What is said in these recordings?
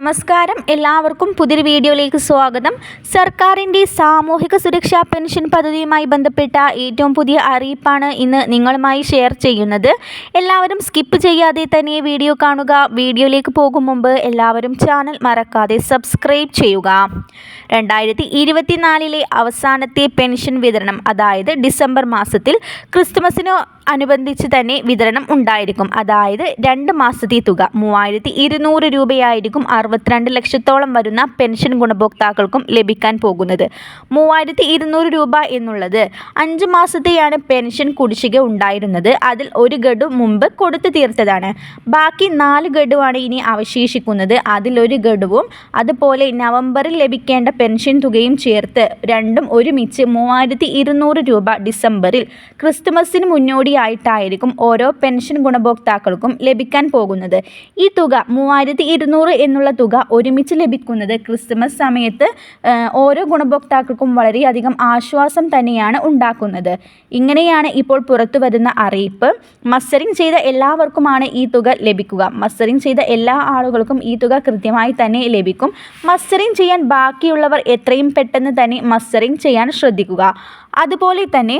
നമസ്കാരം. എല്ലാവർക്കും പുതിയൊരു വീഡിയോയിലേക്ക് സ്വാഗതം. സർക്കാരിന്റെ സാമൂഹിക സുരക്ഷാ പെൻഷൻ പദ്ധതിയുമായി ബന്ധപ്പെട്ട ഏറ്റവും പുതിയ അറിയിപ്പാണ് ഇന്ന് നിങ്ങളുമായി ഷെയർ ചെയ്യുന്നത്. എല്ലാവരും സ്കിപ്പ് ചെയ്യാതെ തന്നെ വീഡിയോ കാണുക. വീഡിയോയിലേക്ക് പോകും മുമ്പ് എല്ലാവരും ചാനൽ മറക്കാതെ സബ്സ്ക്രൈബ് ചെയ്യുക. രണ്ടായിരത്തി ഇരുപത്തിനാലിലെ അവസാനത്തെ പെൻഷൻ വിതരണം അതായത് ഡിസംബർ മാസത്തിൽ ക്രിസ്തുമസിന് അനുബന്ധിച്ച് തന്നെ വിതരണം ഉണ്ടായിരിക്കും. അതായത് രണ്ട് മാസത്തെ തുക മൂവായിരത്തി ഇരുന്നൂറ് രൂപയായിരിക്കും അറുപത്തിരണ്ട് ലക്ഷത്തോളം വരുന്ന പെൻഷൻ ഗുണഭോക്താക്കൾക്കും ലഭിക്കാൻ പോകുന്നത്. മൂവായിരത്തി ഇരുന്നൂറ് രൂപ എന്നുള്ളത് അഞ്ച് മാസത്തെയാണ് പെൻഷൻ കുടിശ്ശിക ഉണ്ടായിരുന്നത്. അതിൽ ഒരു ഗഡു മുമ്പ് കൊടുത്തു തീർത്തതാണ്. ബാക്കി നാല് ഗഡുവാണ് ഇനി അവശേഷിക്കുന്നത്. അതിലൊരു ഗഡുവും അതുപോലെ നവംബറിൽ ലഭിക്കേണ്ട പെൻഷൻ തുകയും ചേർത്ത് രണ്ടും ഒരുമിച്ച് മൂവായിരത്തി ഇരുന്നൂറ് രൂപ ഡിസംബറിൽ ക്രിസ്തുമസിന് മുന്നോടിയായിട്ടായിരിക്കും ഓരോ പെൻഷൻ ഗുണഭോക്താക്കൾക്കും ലഭിക്കാൻ പോകുന്നത്. ഈ തുക മൂവായിരത്തി എന്നുള്ള തുക ഒരുമിച്ച് ലഭിക്കുന്നത് ക്രിസ്മസ് സമയത്ത് ഓരോ ഗുണഭോക്താക്കൾക്കും വളരെയധികം ആശ്വാസം തന്നെയാണ് ഉണ്ടാക്കുന്നത്. ഇങ്ങനെയാണ് ഇപ്പോൾ പുറത്തു വരുന്ന അറിയിപ്പ്. മസ്റ്ററിംഗ് ചെയ്ത എല്ലാവർക്കുമാണ് ഈ തുക ലഭിക്കുക. മസ്റ്ററിംഗ് ചെയ്ത എല്ലാ ആളുകൾക്കും ഈ തുക കൃത്യമായി തന്നെ ലഭിക്കും. മസ്റ്ററിംഗ് ചെയ്യാൻ ബാക്കിയുള്ളവർ എത്രയും പെട്ടെന്ന് തന്നെ മസ്റ്ററിംഗ് ചെയ്യാൻ ശ്രദ്ധിക്കുക. അതുപോലെ തന്നെ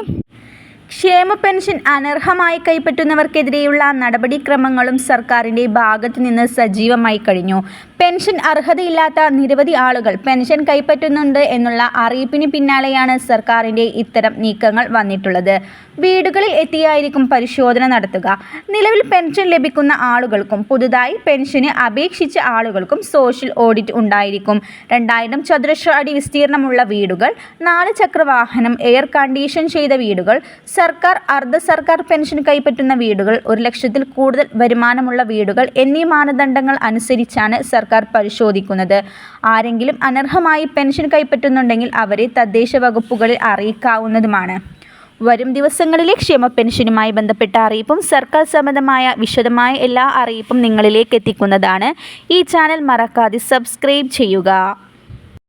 ക്ഷേമ പെൻഷൻ അനർഹമായി കൈപ്പറ്റുന്നവർക്കെതിരെയുള്ള നടപടിക്രമങ്ങളും സർക്കാരിന്റെ ഭാഗത്തു നിന്ന് സജീവമായി കഴിഞ്ഞു. പെൻഷൻ അർഹതയില്ലാത്ത നിരവധി ആളുകൾ പെൻഷൻ കൈപ്പറ്റുന്നുണ്ട് എന്നുള്ള അറിയിപ്പിന് പിന്നാലെയാണ് സർക്കാരിന്റെ ഇത്തരം നീക്കങ്ങൾ വന്നിട്ടുള്ളത്. വീടുകളിൽ എത്തിയായിരിക്കും പരിശോധന നടത്തുക. നിലവിൽ പെൻഷൻ ലഭിക്കുന്ന ആളുകൾക്കും പുതുതായി പെൻഷന് അപേക്ഷിച്ച ആളുകൾക്കും സോഷ്യൽ ഓഡിറ്റ് ഉണ്ടായിരിക്കും. രണ്ടായിരം ചതുരശ്ര അടി വിസ്തീർണമുള്ള വീടുകൾ നാല് ചക്രവാഹനം എയർ കണ്ടീഷൻ ചെയ്ത വീടുകൾ സർക്കാർ അർദ്ധ സർക്കാർ പെൻഷൻ കൈപ്പറ്റുന്ന വീടുകൾ ഒരു ലക്ഷത്തിൽ കൂടുതൽ വരുമാനമുള്ള വീടുകൾ എന്നീ മാനദണ്ഡങ്ങൾ അനുസരിച്ചാണ് സർക്കാർ പരിശോധിക്കുന്നത്. ആരെങ്കിലും അനർഹമായി പെൻഷൻ കൈപ്പറ്റുന്നുണ്ടെങ്കിൽ അവരെ തദ്ദേശ വകുപ്പുകളിൽ അറിയിക്കാവുന്നതുമാണ്. വരും ദിവസങ്ങളിലെ ക്ഷേമ പെൻഷനുമായി ബന്ധപ്പെട്ട അറിയിപ്പും സർക്കാർ സംബന്ധമായ വിശദമായ എല്ലാ അറിയിപ്പും നിങ്ങളിലേക്ക് എത്തിക്കുന്നതാണ്. ഈ ചാനൽ മറക്കാതെ സബ്സ്ക്രൈബ് ചെയ്യുക.